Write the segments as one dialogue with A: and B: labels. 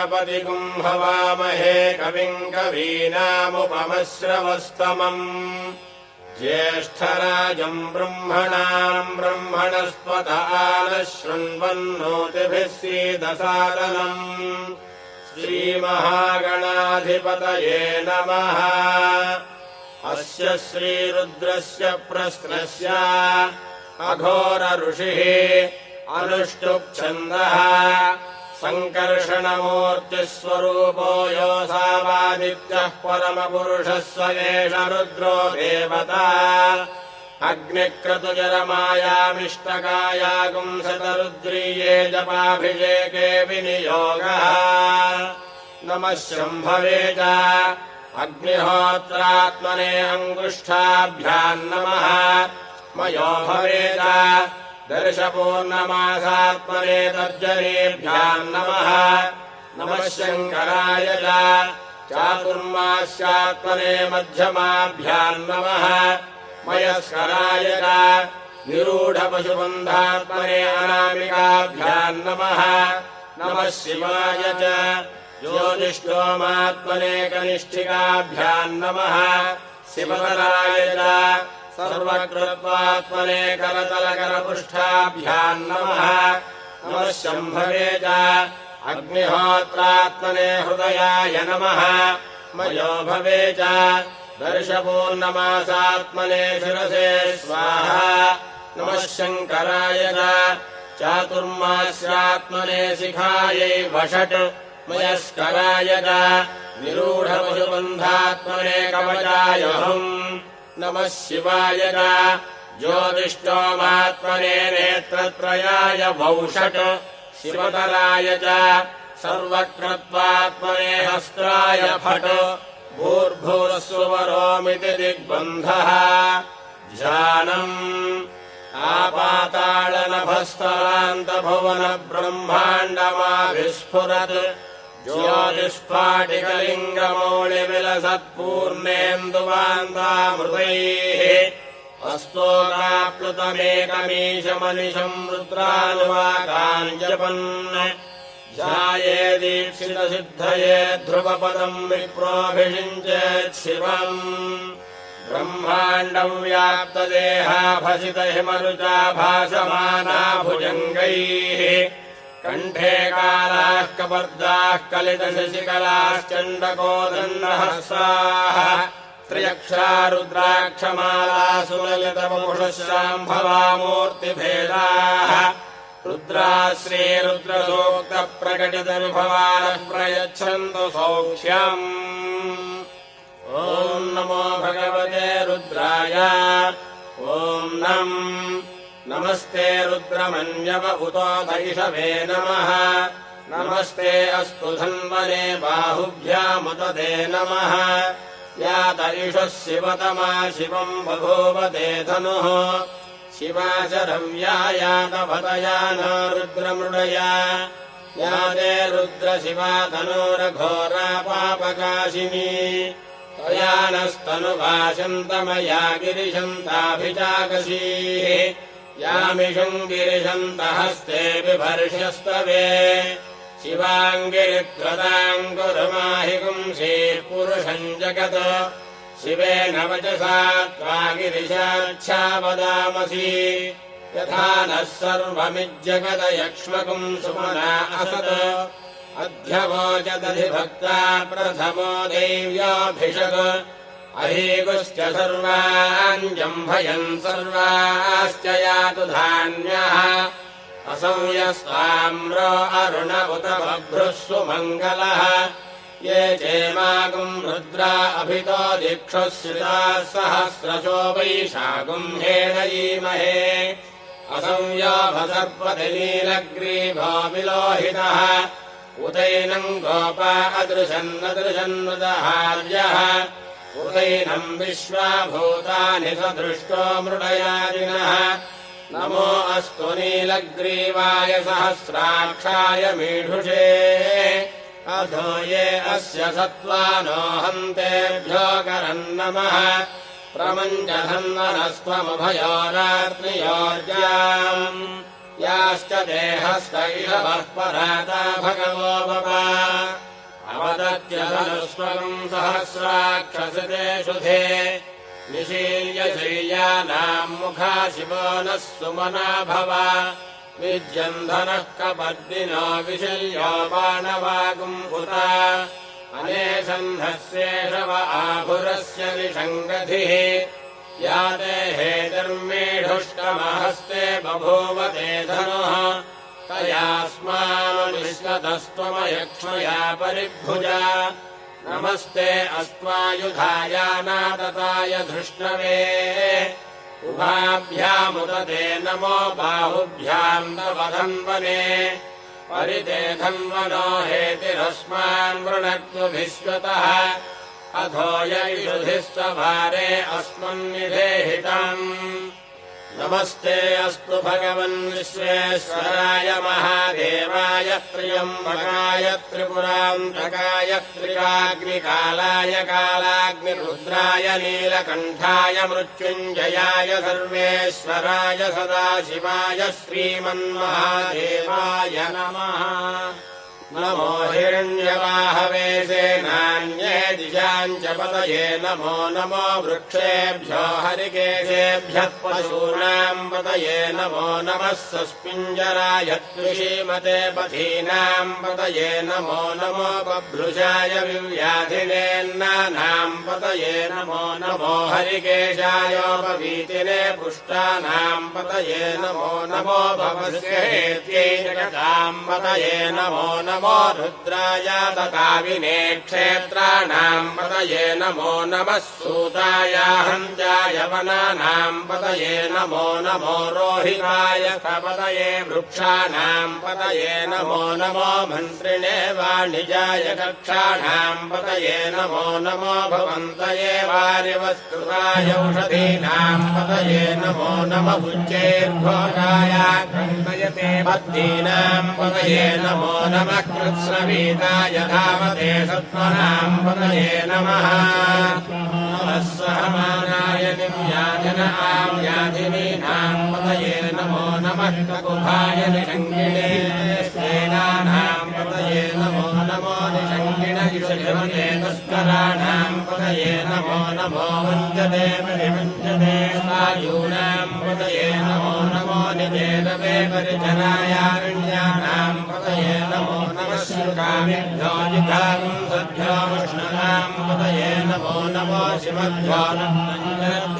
A: हवामहे कविम् कवीनामुपमश्रवस्तमम्। ज्येष्ठराजम् ब्रह्मणाम् ब्रह्मणस्पत आनः शृण्वन्नोतिभिः सीदसादनम्। श्रीमहागणाधिपतये नमः। अस्य श्रीरुद्रस्य प्रश्नस्य अघोर ऋषिः अनुष्टुप्छन्दः सङ्कर्षणमूर्तिस्वरूपो योऽसावादित्यः परमपुरुषः स एष रुद्रो देवता। अग्निक्रतुजरमायामिष्टकायागुंसतरुद्रीये जपाभिषेके विनियोगः। नमः शम्भवे च। अग्निहोत्रात्मने अङ्गुष्ठाभ्याम् नमः। मयो भवेद दर्शपूर्णमासात्मने तर्जनेभ्याम् नमः। नमः शङ्कराय चातुर्मास्यात्मने मध्यमाभ्याम् नमः। मयस्कराय च निरूढपशुबन्धात्मने अनामिकाभ्याम् नमः। नमः शिवाय च ज्योतिष्ठोमात्मने कनिष्ठिकाभ्याम् नमः। शिवकराय च सर्वकृत्वात्मने करतलकरपृष्ठाभ्याम् नमः शम्भवे च। अग्निहोत्रात्मने हृदयाय नमः। मयो भवे च। दर्शपूर्णमासात्मने शिरसे स्वाहा। नमः शङ्कराय च। चातुर्मास्यात्मने शिखायै वषट्। मयस्कराय च। निरूढपशुबन्धात्मने कवचायहम् नमः शिवाय च ज्योतिष्ठोमात्मने नेत्रत्रयाय वौषट् शिवतराय च सर्वकृत्वात्मने हस्त्राय फट्। भूर्भुवस्वरोमिति दिग्बन्धः। ध्यानम्। आपाताळनभस्तरान्तभुवन ब्रह्माण्डमाभिस्फुरत् ज्योतिष्पाटिकलिङ्गमौलिविलसत्पूर्णेन्दुवान्तामृतैः अस्तोकाप्लुतमेकमीशमनिशम् रुद्रानुवाकाञ्जपन् ध्याये दीक्षितसिद्धये ध्रुवपदम् विप्रोऽभिषिञ्चेत् शिवम् ब्रह्माण्डम् व्याप्तदेहाभसित भासमाना भुजङ्गैः कण्ठे कालाः कपर्दाः कलितशशिकलाश्चण्डकोदन्नहस्ताः त्र्यक्षा रुद्राक्षमालासु ललितवमुषशाम्भवामूर्तिभेदाः रुद्रा श्रीरुद्रसूक्तप्रकटितविभवानः प्रयच्छन्तु सौख्यम्। ॐ नमो भगवते रुद्राय। ॐ नम् नमस्ते रुद्रमन्यव उतो दैषवे नमः। नमस्ते अस्तु धन्वने बाहुभ्यामुदते नमः। या दैषः शिवतमा शिवम् बभूवते धनुः। शिवाचरव्या यातभतया न रुद्रमृडया। या ते रुद्रशिवा धनुरघोरा पापकाशिनी। त्वया नस्तनुभाषन्तमया गिरिशन्ताभिजागसीः यामिषम् शिवाङ्गिरित्रताम् कुरुमाहि पुंसीः पुरुषम् जगत्। शिवेन वचसा त्वा गिरिशाच्छावदामसि यथा नः सर्वमिज्जगदयक्ष्मकुम् सुमना असत्। अध्यवोचदधिभक्ता प्रथमो देव्याभिषक् अहीगुश्च सर्वाञ्जम्भयन् सर्वाश्च यातु धान्यः। असंयस्ताम्र अरुण उत बभ्रुः सुमङ्गलः ये चेमागुम् रुद्रा अभितो दिक्षुश्रिताः सहस्रशो वैशागुम् हेणयीमहे असंयाभसर्पतिलीलग्रीभो विलोहितः उदैनम् गोपा अदृशन्नदृशन्नुदहार्यः उदैनम् विश्वाभूतानि स दृष्टो मृडयादिनः। नमो अस्तु नीलग्रीवाय सहस्राक्षाय मीढुषे। अधो ये अस्य सत्त्वानो हन्तेभ्यो करम् नमः। प्रमञ्जधन्वनस्त्वमभयोरात्रियोर्जाम्। याश्च देहस्त इषवः पराता भगवो भवा प्रत्यधनुस्वरम् सहस्राक्षसतेषु धे निशील्य शैल्यानाम् मुखा शिवो नः सुमना भव। विद्यन्धनः कपर्दिनो विशल्यो बाणवागुम् उत अनेसन्धस्येषव आभुरस्य निषङ्गधिः। या ते हेतर्मेढुष्टमहस्ते बभूव ते धनुः तयास्मानुनिष्कतस्त्वमयक्ष्मया परिभुजा नमस्ते अस्त्वायुधायानातताय धृष्णवे। उभाभ्यामुदते नमो बाहुभ्याम् नवधन्वने परिते धन्वनो हेतिरस्मान् वृणक्तु विश्वतः अधो यैषुधिस्तभारे अस्मन्निधेहितम् नमस्ते अस्तु भगवन् विश्वेश्वराय महादेवाय त्र्यम्बकाय त्रिपुरान्तकाय त्रिकाग्निकालाय कालाग्निरुद्राय नीलकण्ठाय मृत्युञ्जयाय सर्वेश्वराय सदाशिवाय श्रीमन्महादेवाय नमः नमो हिरण्यवाहवे नान्ये दिशाम् च पतये नमो नमो वृक्षेभ्यो हरिकेशेभ्यः पशूनाम् पतये नमो नमः सस्मिञ्जराय त्रिषीमते पथीनाम् पतये नमो नमो बभ्रुषाय विव्याधिनेन्नानाम् पतये नमो नमो हरिकेशायोपवीतिने पुष्टानाम् पतये नमो नमो भवस्येत्यै जगताम् पतये नमो नमो रुद्राय तकाविने क्षेत्राणाम् पतये नमो नमः सूताय हन्त्याय वनानाम् पतये नमो नमो रोहिताय पतये वृक्षाणाम् पतये नमो नमो मन्त्रिणे वाणिजाय कक्षाणाम् पतये नमो नमो भवन्तये वारिवस्तुताय औषधीनाम् पतये नमो नम उच्चैर्घोषाय खण्डयते बद्धीनाम् पतये नमो नमः कृत्स्नवीताय धावते सत्त्वनाम् पतये नमः नमः सहमानाय निव्याजन आव्याधिनीनाम् पतये नमो नमः ककुभाय निषङ्गिणे सेनानाम् पतये नमो नमो निषङ्गिण इषभते तस्कराणाम् पतये नमो नमो वञ्जते परिवञ्जते सायूनाम् पतये नमो नमो निजेदवे परिजनायारण्यानाम् पतये नमो नमः श्रुकामिभ्यो जिघागुम् सभ्यो विष्णुनाम् पतये नमो नमो शिवभ्यो नन्दनाम्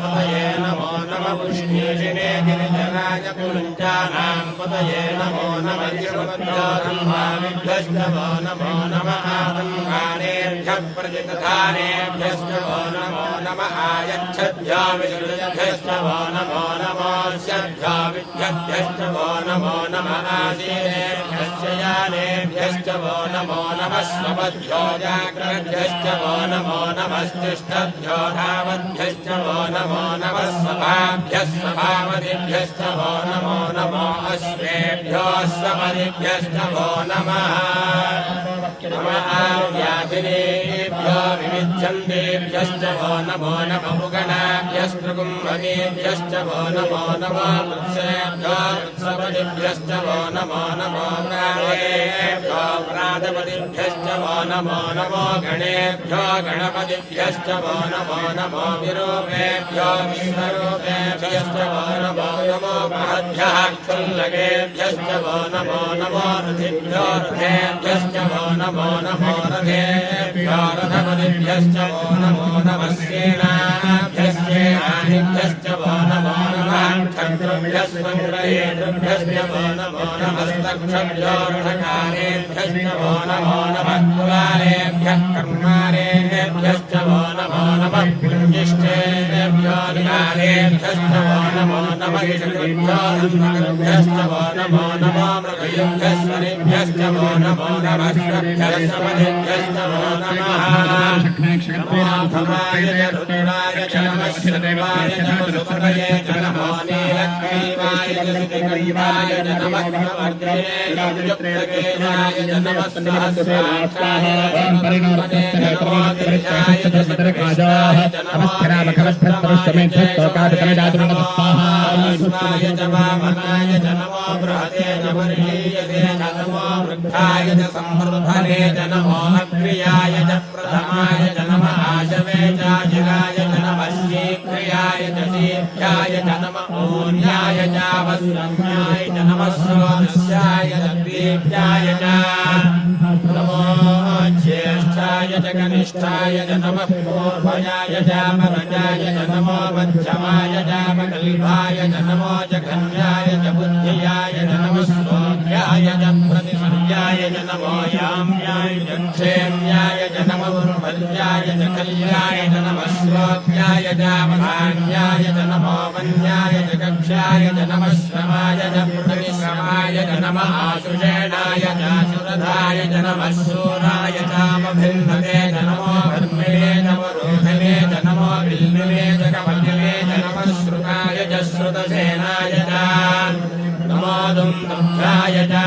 A: पतये नमो नमः पुष्णीषिणे गिरिजनाय पुञ्जानाम् पतये नमो नमः शिवभ्यो धन्वामिभ्यश्चवो नमो नमः आतङ्कानेभ्यः प्रतिदधानेभ्यश्चवो नमो नमः आयच्छद्भ्यो विष्णुभ्यश्चवो नमो नमोऽस्यभ्यो विद्यभ्यश्चवो नमो नमः आसीनेभ्यश्च यानेभ्यश्च वो नमो नमः स्वपद्भ्यो जाग्रभ्यश्च वो नमो नमस्तिष्ठभ्यो धावद्भ्यश्च वो नमो नमः स्वभाभ्यः स्वभावदिभ्यश्च वो नमो नमो अश्वेभ्यो स्वपदिभ्यश्च वो नमः नमः व्याधिनेभ्यो विविध्यन्तेभ्यश्च वो नमो नमः पुगणाभ्यस्तृकुम्भकेभ्यश्च वो नमो नमो वृत्सेभ्यो वृत्सपदिभ्यश्च वो नमो नमो प्राणेभ्यो प्रातपदिभ्यश्च वो नमो नमो गणेभ्यो गणपतिभ्यश्च वो नमो नमो विरूपेभ्यो विश्वरूपेभ्यश्च वो नमो नमो महद्भ्यः क्षुल्लकेभ्यश्च वो नमो नमो रथिभ्यो रथेभ्यश्च वो नमो नमो रथेभ्यो रथपतिभ्यश्च वो नमो नमः सेनाभ्यश्चेनानिभ्यश्च वो नमो नमः क्षत्रुभ्यस्वङ्ग्रहेतृभ्यश्च वो नमो नमस्तक्षभ्यो रथकारेभ्यश्च वो नमो नमः कुलालेभ्यः कर्मारेभ्यश्च वो नमो नमः पुञ्जिष्ठेभ्यो निकालेभ्यश्च वो नमो नमः ऋषिभ्यो धर्मभ्यश्च वो नमो नमो मृगयुभ्यस्वरिभ्यश्च वो नमो नमः श्रभ्यस्वपदिभ्यश्च वो नमः नमोऽधमाय च रुद्राय च नमः श्रवाय च मधुपतये च नमो नीलग्रीवाय च श्रीगरीवाय च नमः प्रवर्तिने च युक्तकेशाय च नमः सहस्राक्षाय च नमः नमो गिरिजाय च श्रीकृष्णाय च नमो स्वाय च वामनाय च नमो बृहते च वर्षीयसे च नमो वृद्धाय उत्तराय च संवर्धने च नमो अग्र्याय च प्रथमाय च नम आशवे चाजिराय च नमः शीघ्रियाय च शीघ्राय च नम ऊर्याय च वस्रम्याय च नमः स्रोतस्याय च दीप्याय च नमो ज्येष्ठाय च कनिष्ठाय च नमः पूर्वजाय च परजाय च नमो मध्यमाय च कल्पाय च नमो च कन्याय च बुद्धियाय च नमः सौम्याय च प्रतिसंज्ञाय च नमो याम्याय च क्षेम्याय च नमो उर्वल्याय च कल्याय च नमः श्रोत्याय च वधान्याय च नमो वन्याय च कक्षाय च नमः श्रमाय च प्रतिश्रमाय च नमः आशुषेणाय च सुरधाय च नमः शूराय चामभिन्नते च नमो धर्मिणे नमो रोहिणे च नमो बिल्मिने च कपटिने च नमः श्रुताय च श्रुतसेनाय च नमो दुन्दुभ्राय च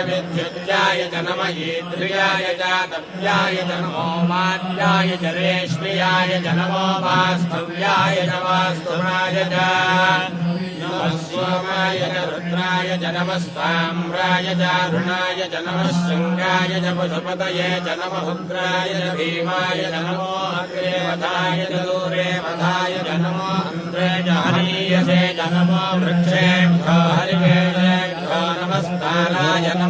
A: विद्युत्याय च नम ईद्रियाय च तप्याय च नमो मात्याय च रेश्म्याय च नमो वास्तव्याय च वास्तुराय च नमः सोमाय च रुद्राय च नमस्ताम्राय च अरुणाय च नमः शृङ्गाय च पशुपतये च नमः उग्राय च भीमाय च नमो अग्रे वधाय च दूरे वधाय च नमो अन्त्रे च हनीयसे च नमो वृक्षेभ्यो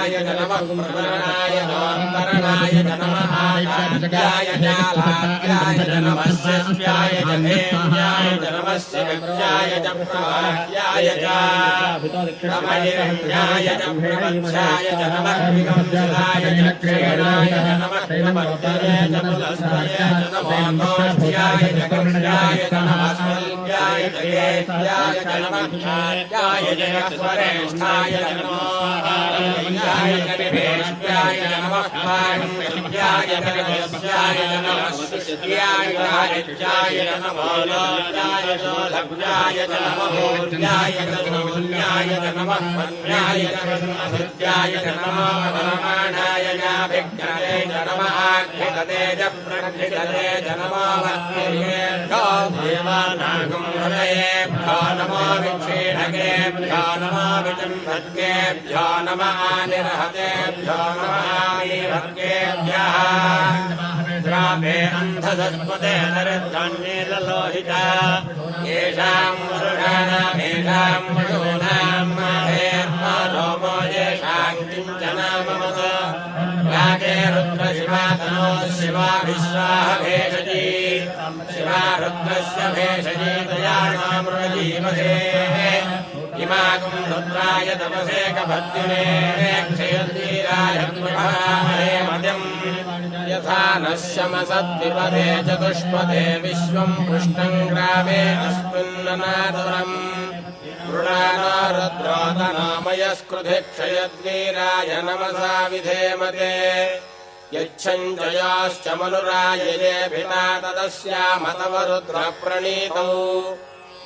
A: भार्याय च नमः प्रवरणाय नोत्तरणाय च नमः आचार्याय च लाभ्याय च नमः शिष्याय च हेम्याय च नमः शिवज्याय च प्रवाह्याय च नमयिरण्याय च प्रवक्षाय च नमः विगंसलाय च क्षीणाय च नमः प्रवर्तये च पुलस्तये च नमो घोष्याय च गङ्गाय च नमः स्वल्प्याय च केत्याय च नमः ख्यात्याय च स्वरेष्ठाय च नमो आरण्याय च निवेष्ट्याय च नमः पाण्डित्याय च रजस्याय च नमः शिष्ट्याय च हरित्याय च नमो लोल्याय च लभ्याय च नमः भूर्याय च शून्याय च नमः पन्याय च ब्रह्मसत्याय च नमो परमाणाय नाभिज्ञते च नमः आख्यते च प्रक्षितते च नमो भक्तिर्येभ्यो देवानागं हृदयेभ्यो नमो विक्षीणकेभ्यो नमो विचिन्भद्गेभ्यो नमः निर्हतेभ्यो नमः आमीभर्गेभ्यः श्रापे अन्धसस्पते दरिद्रन्नीललोहिता येषां वरुणानामेषां पशूनां माहेर्मालोमो येषां किञ्चनाममत राजे रुद्रशिवा तनो शिवा विश्वाह भेषजी शिवा रुद्रस्य भेषजी तया मामृजीवसे इमागुं रुद्राय तपसे कभद्दिने क्षयद्वीराय कृपामहे मदिम् यथा नः शमसद्विपदे चतुष्पदे विश्वम् पुष्टम् ग्रामे अस्मिन्ननादुरम् मृणानो रुद्रोदनामयस्कृधि क्षयद्वीराय नमसा विधेमते यच्छञ्जयाश्च मनुरायये भिता तदस्यामतव रुद्रप्रणीतौ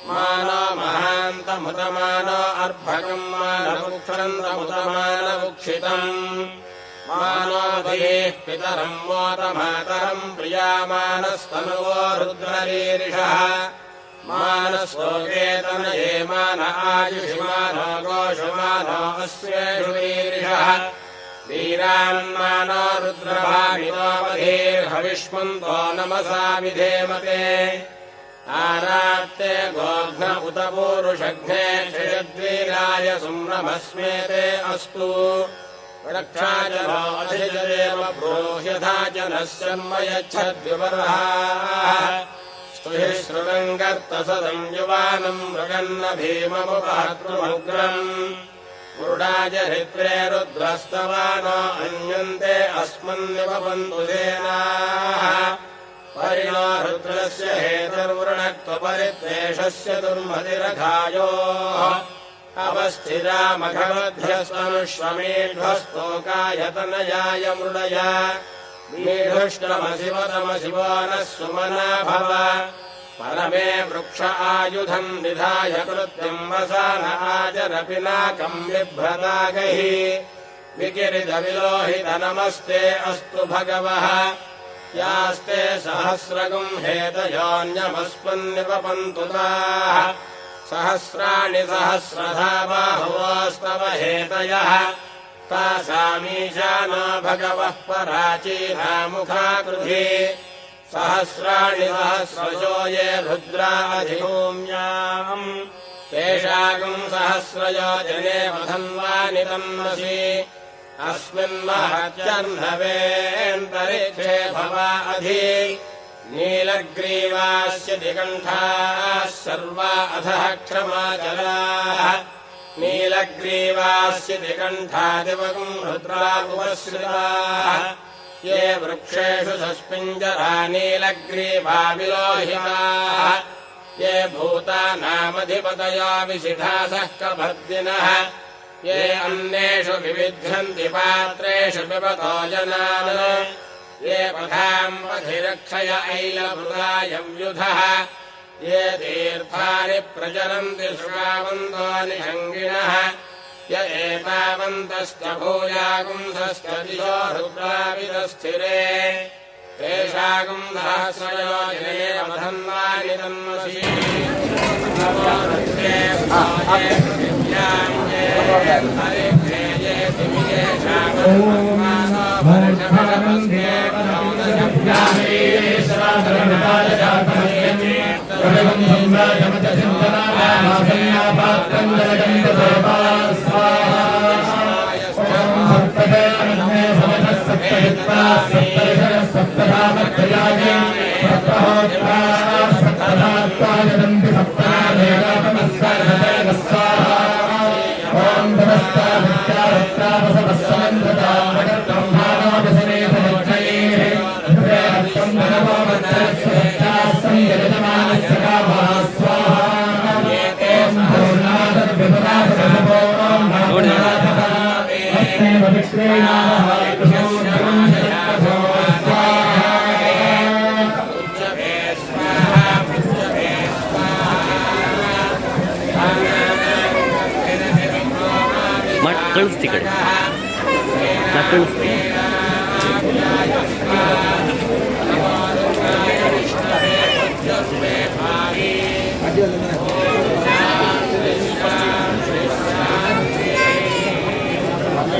A: मानो महान्तमुदमानो अर्भकम् मानमुक्षन्तमुदमानमुक्षितम् मानो दयेः पितरम् मोदमातरम् प्रियामानस्तनुवो रुद्ररीरिषः मानस्तोकेतनये मान आयुष्मानो गोषुमानो अश्वेषु वीरिषः वीरान्मानो रुद्रभामिनो मधीर्हविष्मन्तो नमसा विधेमते गोघ्न उत पूरुषघ्ने क्षयद्वीराय सुम्नमस्मेते अस्तु। अधिजदेव ब्रूह्यथा जनः शर्मयच्छद्विवर्हाः स्तुहि श्रुतम् गर्तसदम् युवानम् मृगन्न भीममुपहतृमुग्रम् मुरुडाय हृत्रे रुद्रस्तवानो अन्यन्ते अस्मन्निवपन्तु सेनाः परिणो रुद्रस्य हेतुर्वृणक्त्वपरिद्वेषस्य दुर्मतिरघायोः। अवस्थिरा मघवध्यस्तनुष्वमेध्वस्तोकायतनयाय मृडय। मीढुष्टमशिवतमशिवो नः सुमना भव परमे वृक्ष आयुधम् निधाय कृत्यम् वसान आचरपिनाकम् बिभ्रतागैः विकिरितविलोहितनमस्ते अस्तु भगवः यास्ते सहस्रगुम् हेतयोऽन्यमस्मन्निवपन्तु ताः सहस्राणि सहस्रधा बाहुवोस्तव हेतयः। तासामीशानो भगवः पराचीना मुखाकृधि। सहस्राणि सहस्रशो ये रुद्राधिभूम्याम् तेषागम् सहस्रयो जने वधन्वानि तन्मसि अस्मिन्महत्यर्णवेऽन्तरिक्षे भवा अधि नीलग्रीवास्य दिगण्ठाः सर्वा अधः क्षमाचलाः नीलग्रीवास्य दिगण्ठादिवगुम् रुद्रा उपश्रिताः ये वृक्षेषु सस्मिञ्जरा नीलग्रीवा विलोहिताः। ये भूतानामधिपतयो विशिठासः कभर्दिनः। ये अन्येषु विविध्यन्ति पात्रेषु पिबतो जनान् ये पथाम् अधिरक्षय ऐलभृदायव्युधः ये तीर्थानि प्रचरन्ति शृगावन्तो निषङ्गिणः य एतावन्तश्च भूयागुंसश्च दिशो रुद्राविदस्थिरे। तेषागुम् सहस्रयोजने سپتاج
B: ಮಾಡಿ ಕಳಿಸ್ತಿ ಕಡೆ ನಾ ಕಳಿಸ್ತೀನಿ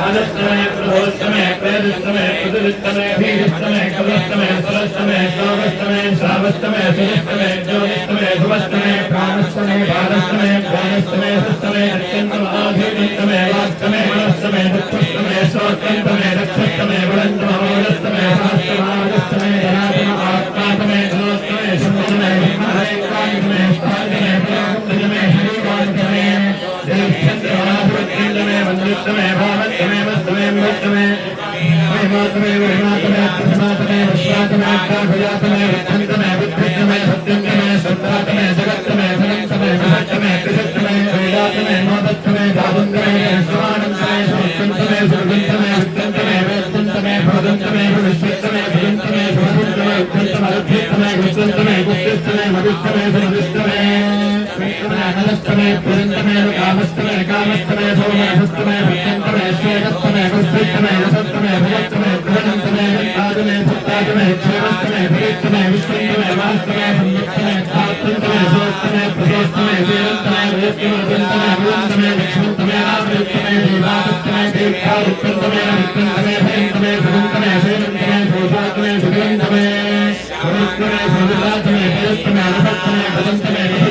C: आदस्तमे प्रभोस्तमे प्रेदस्तमे प्रतिष्ठमे भीष्टमे कवस्तमे सरस्तमे श्रावस्तमे श्रावस्तमे सुरस्तमे ज्योतिस्तमे भुवस्तमे प्राणस्तमे भारस्तमे प्राणस्तमे सस्तमे अत्यन्तमाधीनस्तमे वास्तमे मनस्तमे दुःखस्तमे स्वस्तमे रक्षस्तमे वरन्तमोदस्तमे सहस्रमादस्तमे धनात्म आत्मातमे धनोस्तमे शम्भुतमे हिमहरेकान्तमे स्थान्तमे
D: भवत्समे भवत्समे वस्तुमे वस्तुमे महिमात्मे महिमात्मे पुरुषात्मे विश्वात्मे प्राभुजात्मे विच्छन्त کامستم سو مستمت میگستم پورت مت متا سپتاجمت محنت ماسمے میں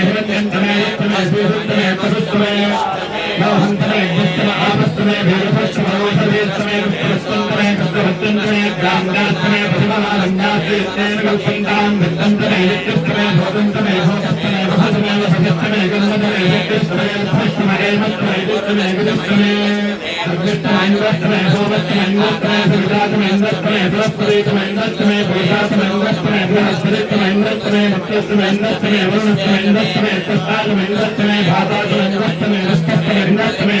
D: میں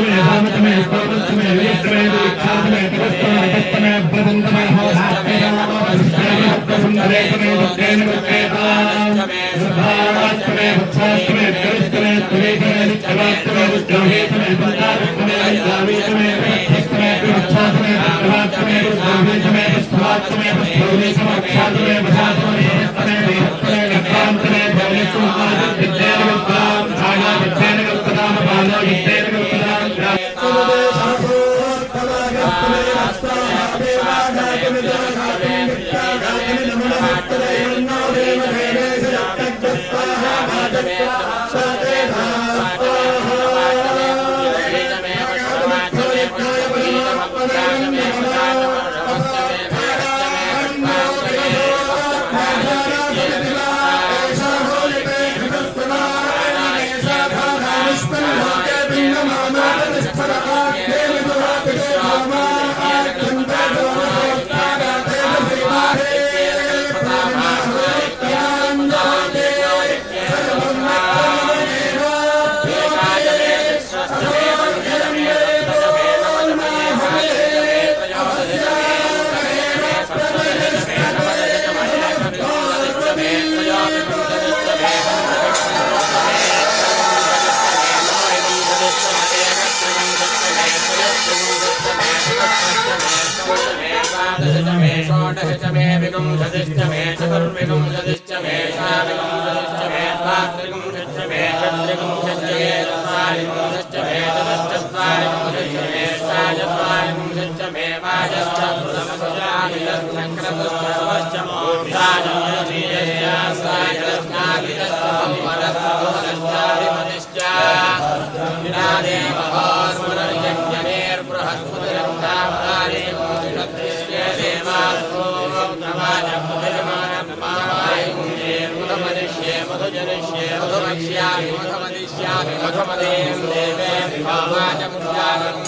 D: میں حضامت میں حضامت میں ویست میں دوکھات میں درستوں میں دست میں بدند میں ہو ہاتھ میں
A: سندریت میں دکین دکیتا سبھاوت میں بچھاست میں درست میں تلیت میں رکھوات میں دوہیت میں بندات میں حضامیت میں fenómeno विमोघमदिष्यामि मघमदें देवे विभावाच मुद्रागम्